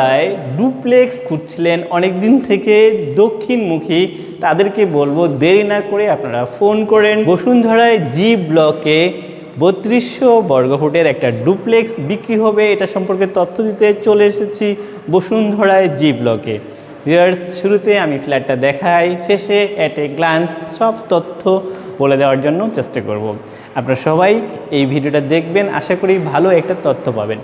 রায় duplex খুঁজছিলেন অনেক দিন থেকে দক্ষিণমুখী। তাদেরকে বলব দেরি না করে আপনারা ফোন করেন। বসুন্ধরায় জি ব্লকে বত্রিশশো বর্গফুটের একটা ডুপ্লেক্স বিক্রি হবে, এটা সম্পর্কে তথ্য দিতে চলে এসেছি বসুন্ধরায় জি ব্লকে। ভিউয়ার্স, শুরুতে আমি ফ্ল্যাটটা দেখাই, শেষে অ্যাট এ গ্লান্স সব তথ্য বলে দেওয়ার জন্য চেষ্টা করব। আপনারা সবাই এই ভিডিওটা দেখবেন, আশা করি ভালো একটা তথ্য পাবেন।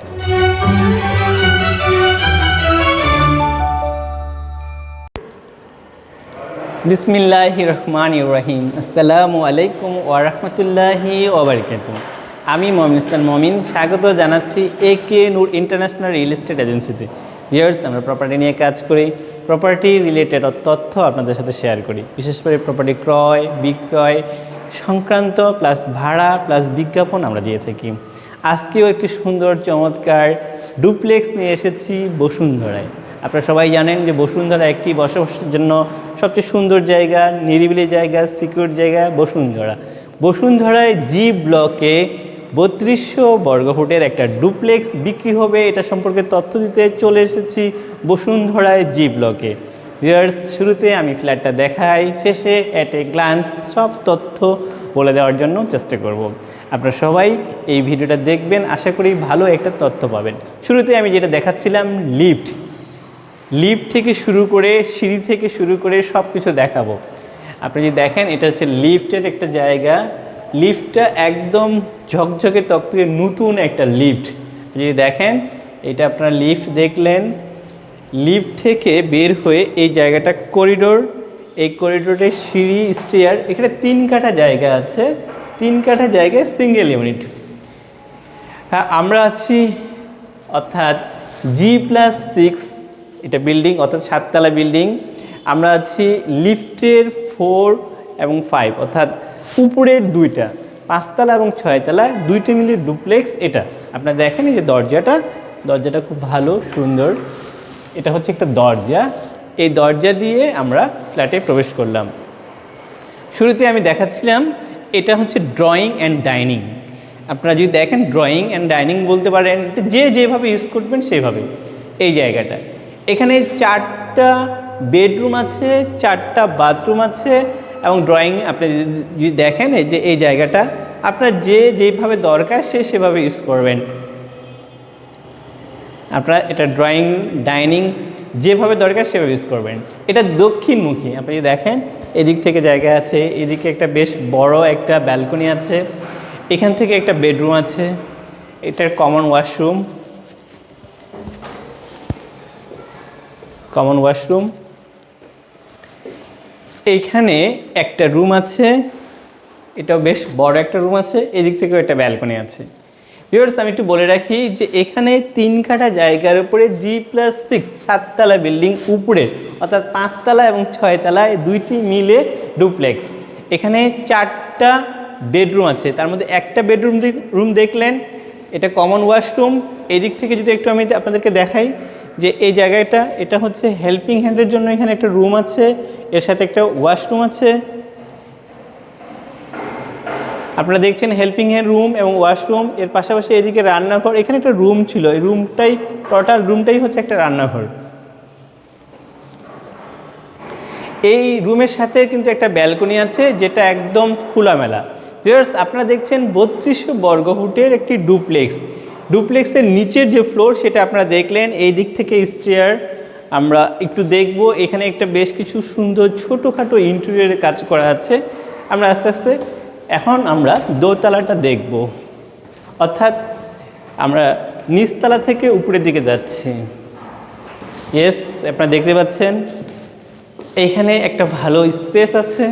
বিসমিল্লাহ রহমান রহিম। আসসালামু আলাইকুম ওরহমতুল্লাহি ওবরকাত আমি মমিন ইসলাম মমিন, স্বাগত জানাচ্ছি A K Noor international real estate এজেন্সিতে। ইয়ার্স আমরা প্রপার্টি নিয়ে কাজ করি প্রপার্টি রিলেটেড তথ্য আপনাদের সাথে শেয়ার করি। বিশেষ করে প্রপার্টি ক্রয়, বিক্রয় সংক্রান্ত প্লাস ভাড়া প্লাস বিজ্ঞাপন আমরা দিয়ে থাকি। আজকেও একটি সুন্দর, চমৎকার ডুপ্লেক্স নিয়ে এসেছি বসুন্ধরায়। আপনারা সবাই জানেন যে বসুন্ধরা একটি বসবাসের জন্য সবচেয়ে সুন্দর জায়গা, নিরিবিলি জায়গা সিকিউর জায়গা বসুন্ধরা। বসুন্ধরায় জি ব্লকে বত্রিশশো বর্গফুটের একটা ডুপ্লেক্স বিক্রি হবে, এটা সম্পর্কে তথ্য দিতে চলে এসেছি বসুন্ধরায় জি ব্লকে ভিউয়ার্স শুরুতে আমি ফ্ল্যাটটা দেখাই, শেষে অ্যাট এ গ্লান্স সব তথ্য বলে দেওয়ার জন্য চেষ্টা করব। আপনারা সবাই এই ভিডিওটা দেখবেন, আশা করি ভালো একটা তথ্য পাবেন। শুরুতে আমি যেটা দেখাচ্ছিলাম লিফট লিফট থেকে শুরু করে সিঁড়ি থেকে শুরু করে সব কিছু দেখাবো। আপনি যদি দেখেন, এটা হচ্ছে লিফটের একটা জায়গা। লিফটটা একদম ঝকঝকে তকতকে নতুন একটা লিফট। যদি দেখেন, এটা আপনার লিফট দেখলেন। লিফট থেকে বের হয়ে এই জায়গাটা করিডোর। এই করিডোরের সিঁড়ি, স্টেয়ার, এখানে তিন কাঠা জায়গা আছে। তিন কাঠা জায়গায় সিঙ্গেল ইউনিট। হ্যাঁ আমরা আছি অর্থাৎ জি প্লাস সিক্স এটা বিল্ডিং অর্থাৎ সাততলা বিল্ডিং আমরা আছি লিফটের ফোর এবং ফাইভ অর্থাৎ উপরের দুইটা, পাঁচতলা এবং ছয়তলা, দুইটা মিলে ডুপ্লেক্স এটা। আপনারা দেখেন এই যে দরজাটা দরজাটা খুব ভালো, সুন্দর। এটা হচ্ছে একটা দরজা। এই দরজা দিয়ে আমরা ফ্ল্যাটে প্রবেশ করলাম। শুরুতে আমি দেখাচ্ছিলাম, এটা হচ্ছে ড্রয়িং অ্যান্ড ডাইনিং আপনারা যদি দেখেন ড্রয়িং অ্যান্ড ডাইনিং বলতে পারেন, যে যেভাবে ইউজ করবেন, সেইভাবে। এই জায়গাটা। এখানে চারটা বেডরুম আছে, চারটা বাথরুম আছে এবং ড্রয়িং আপনি যদি- দেখেন যে এই জায়গাটা, আপনার যে যেভাবে দরকার সে সেভাবে ইউজ করবেন। আপনার এটা ড্রয়িং ডাইনিং যেভাবে দরকার সেভাবে ইউজ করবেন। এটা দক্ষিণমুখী, আপনি যদি দেখেন, এদিক থেকে জায়গা আছে, এদিকে একটা বেশ বড় একটা ব্যালকনি আছে, এখান থেকে একটা বেডরুম আছে, এটার কমন ওয়াশরুম কমন ওয়াশরুম এইখানে একটা রুম আছে। এটাও বেশ বড় একটা রুম আছে। এদিক থেকেও একটা ব্যালকনি আছে। ভিউয়ার্স আমি একটু বলে রাখি যে এখানে তিন কাঠা জায়গার উপরে জি প্লাস সিক্স সাততলা বিল্ডিং উপরে, অর্থাৎ পাঁচতলা এবং ছয়তলা এই দুইটি মিলে ডুপ্লেক্স এখানে চারটা বেডরুম আছে। তার মধ্যে একটা বেডরুম রুম দেখলেন। এটা কমন ওয়াশরুম এদিক থেকে যদি একটু আমি আপনাদেরকে দেখাই যে এই জায়গাটা, এটা হচ্ছে হেল্পিং হ্যান্ডের জন্য এখানে একটা রুম আছে, এর সাথে একটা ওয়াশরুম আছে। আপনারা দেখছেন হেল্পিং হ্যান্ড রুম এবং ওয়াশরুম এর পাশাপাশি এদিকে রান্নাঘর, এখানে একটা রুম ছিল, এই রুমটাই টোটাল রুমটাই হচ্ছে একটা রান্নাঘর। এই রুমের সাথে কিন্তু একটা ব্যালকনি আছে, যেটা একদম খোলামেলা। আপনারা দেখছেন বত্রিশশো বর্গফুটের একটি ডুপ্লেক্স ডুপ্লেক্সের নিচের যে ফ্লোর সেটা আপনারা দেখলেন, এই দিক থেকে স্টেয়ার আমরা একটু দেখব। এখানে একটা বেশ কিছু সুন্দর ছোটোখাটো ইন্টেরিয়রের কাজ করা আছে। আমরা আস্তে আস্তে এখন আমরা দোতলাটা দেখব। অর্থাৎ আমরা নিচতলা থেকে উপরের দিকে যাচ্ছি। ইয়েস আপনারা দেখতে পাচ্ছেন, এইখানে একটা ভালো স্পেস আছে।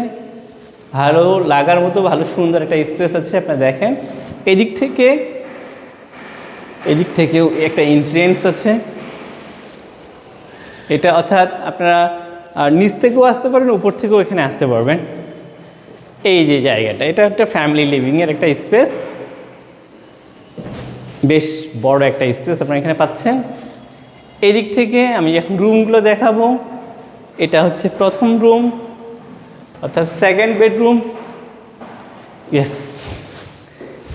ভালো লাগার মতো, ভালো সুন্দর একটা স্পেস আছে, আপনারা দেখেন। এদিক থেকে এদিক থেকেও একটা এন্ট্রেন্স আছে। এটা অর্থাৎ আপনারা নিচ থেকেও আসতে পারেন উপর থেকেও এখানে আসতে পারবেন। এই যে জায়গাটা, এটা একটা ফ্যামিলি লিভিংয়ের একটা স্পেস বেশ বড় একটা স্পেস আপনারা এখানে পাচ্ছেন। এদিক থেকে আমি এখন রুমগুলো দেখাবো, এটা হচ্ছে প্রথম রুম অর্থাৎ সেকেন্ড বেডরুম ইয়েস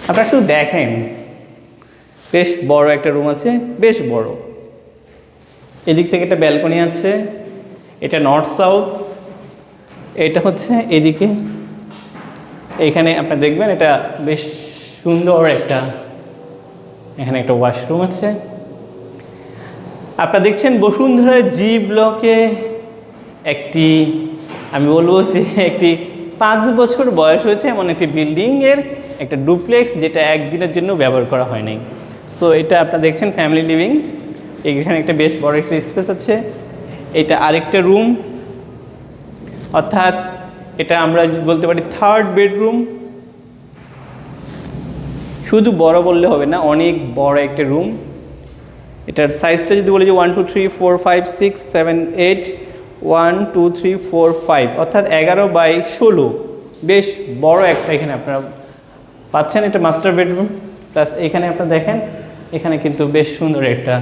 আপনারা শুধু দেখেন বেশ বড় একটা রুম আছে, বেশ বড়। এদিক থেকে একটা ব্যালকনি আছে, এটা নর্থ সাউথ এটা হচ্ছে এদিকে। এখানে আপনারা দেখবেন এটা বেশ সুন্দর একটা, এখানে একটা ওয়াশরুম আছে। আপনারা দেখছেন বসুন্ধরা জি ব্লকে একটি, আমি বলব যে একটি পাঁচ বছর বয়স হয়েছে এমন একটি বিল্ডিংয়ের একটা ডুপ্লেক্স যেটা একদিনের জন্য ব্যবহার করা হয় নাই। সো এটা আপনারা দেখছেন ফ্যামিলি লিভিং এখানে একটা বেশ বড় একটা স্পেস আছে। এটা আরেকটা রুম অর্থাৎ এটা আমরা বলতে পারি থার্ড বেডরুম শুধু বড় বললে হবে না, অনেক বড় একটা রুম এটার সাইজটা যদি বলি যে one two three four five six seven eight one two three four five অর্থাৎ এগারো বাই ষোলো। বেশ বড় একটা এখানে আপনারা পাচ্ছেন, এটা মাস্টার বেডরুম প্লাস এখানে আপনারা দেখেন এখানে কিন্তু বেশ সুন্দর একটা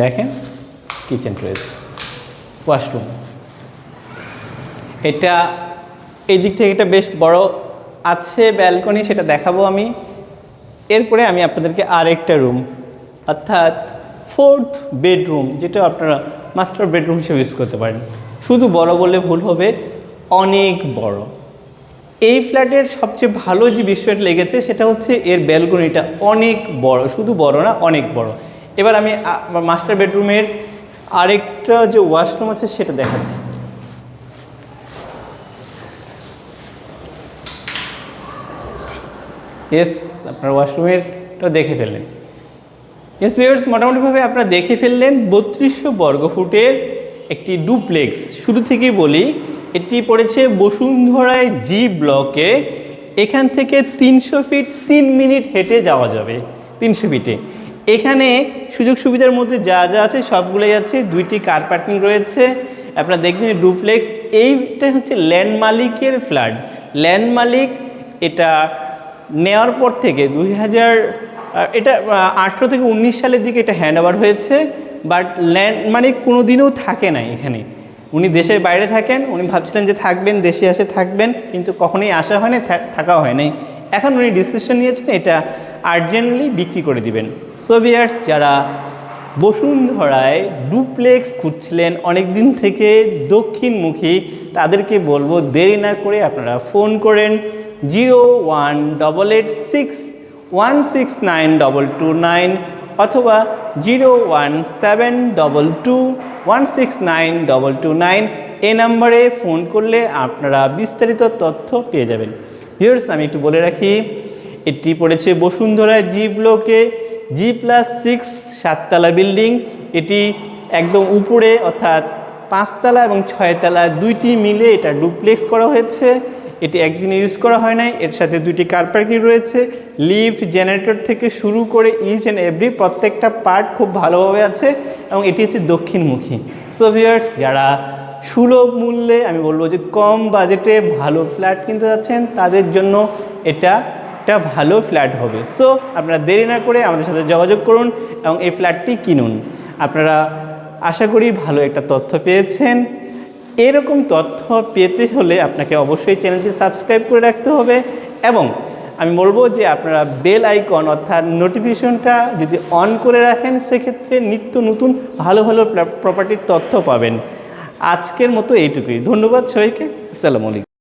দেখেন কিচেন রয়েছে ওয়াশরুম এটা এই দিক থেকে এটা বেশ বড় আছে ব্যালকনি সেটা দেখাবো আমি। এরপরে আমি আপনাদেরকে আরেকটা রুম অর্থাৎ ফোর্থ বেডরুম যেটা আপনারা মাস্টার বেডরুম হিসেবে ইউজ করতে পারেন। শুধু বড় বললে ভুল হবে, অনেক বড়। এই ফ্ল্যাটের সবচেয়ে ভালো যে বিষয়টা লেগেছে সেটা হচ্ছে এর ব্যালকনিটা অনেক বড়, শুধু বড় না, অনেক বড়। এবার আমি মাস্টার বেডরুমের আরেকটা যে ওয়াশরুম আছে সেটা দেখাচ্ছি। এস আপনার ওয়াশরুমেরটা দেখে ফেললেন। এস ভিউয়ার্স মোটামুটিভাবে আপনারা দেখে ফেললেন, বত্রিশশো বর্গফুটের একটি ডুপ্লেক্স। শুরু থেকেই বলি এটি পড়েছে বসুন্ধরায় জি ব্লকে। এখান থেকে তিনশো ফিট তিন মিনিট হেঁটে যাওয়া যাবে তিনশো ফিটে। এখানে সুযোগ সুবিধার মধ্যে যা যা আছে সবগুলোই আছে, দুইটি কার পার্কিং রয়েছে। আপনারা দেখবেন ডুপ্লেক্স, এইটা হচ্ছে ল্যান্ড মালিকের ফ্ল্যাট। ল্যান্ড মালিক এটা নেওয়ার পর থেকে দুই হাজার এটা আঠেরো থেকে উনিশ সালের দিকে এটা হ্যান্ড হয়েছে বাট ল্যান্ড মানে কোনো দিনও থাকে না এখানে। উনি দেশের বাইরে থাকেন, উনি ভাবছিলেন যে থাকবেন, দেশে আসে থাকবেন, কিন্তু কখনোই আসা হয়নি থাকা হয় নাই এখন উনি ডিসিশন নিয়েছেন এটা আর্জেন্টলি বিক্রি করে দিবেন। সোভিয়ার্স যারা বসুন্ধরায় ডুপ্লেক্স খুঁজছিলেন অনেক দিন থেকে দক্ষিণমুখী, তাদেরকে বলব দেরি না করে আপনারা ফোন করেন zero one double eight six one six nine double two nine অথবা zero one seven double two one six nine double two nine নাম্বারে ফোন করলে আপনারা বিস্তারিত তথ্য পেয়ে যাবেন। ভিউয়ার্স আমি একটু বলে রাখি, এটি পড়েছে বসুন্ধরা জি ব্লকে জি প্লাস সিক্স সাততলা বিল্ডিং এটি একদম উপরে অর্থাৎ পাঁচতলা এবং ছয়তলা দুইটি মিলে এটা ডুপ্লেক্স করা হয়েছে। এটি একদিনে ইউজ করা হয় নাই। এর সাথে দুইটি কার রয়েছে। লিফট জেনারেটর থেকে শুরু করে ইচ অ্যান্ড এভরি প্রত্যেকটা পার্ট খুব ভালোভাবে আছে এবং এটি হচ্ছে দক্ষিণমুখী। সো ভিউয়ার্স যারা সুলভ মূল্যে, আমি বলব যে কম বাজেটে ভালো ফ্ল্যাট কিনতে যাচ্ছেন, তাদের জন্য এটা একটা ভালো ফ্ল্যাট হবে। সো আপনারা দেরি না করে আমাদের সাথে যোগাযোগ করুন এবং এই ফ্ল্যাটটি কিনুন। আপনারা আশা করি ভালো একটা তথ্য পেয়েছেন। এরকম তথ্য পেতে হলে আপনাকে অবশ্যই চ্যানেলটি সাবস্ক্রাইব করে রাখতে হবে এবং আমি বলব যে আপনারা বেল আইকন অর্থাৎ নোটিফিকেশনটা যদি অন করে রাখেন, সেক্ষেত্রে নিত্য নতুন ভালো ভালো প্রপার্টির তথ্য পাবেন। আজকের মতো এইটুকুই। ধন্যবাদ সবাইকে। আসসালামু আলাইকুম।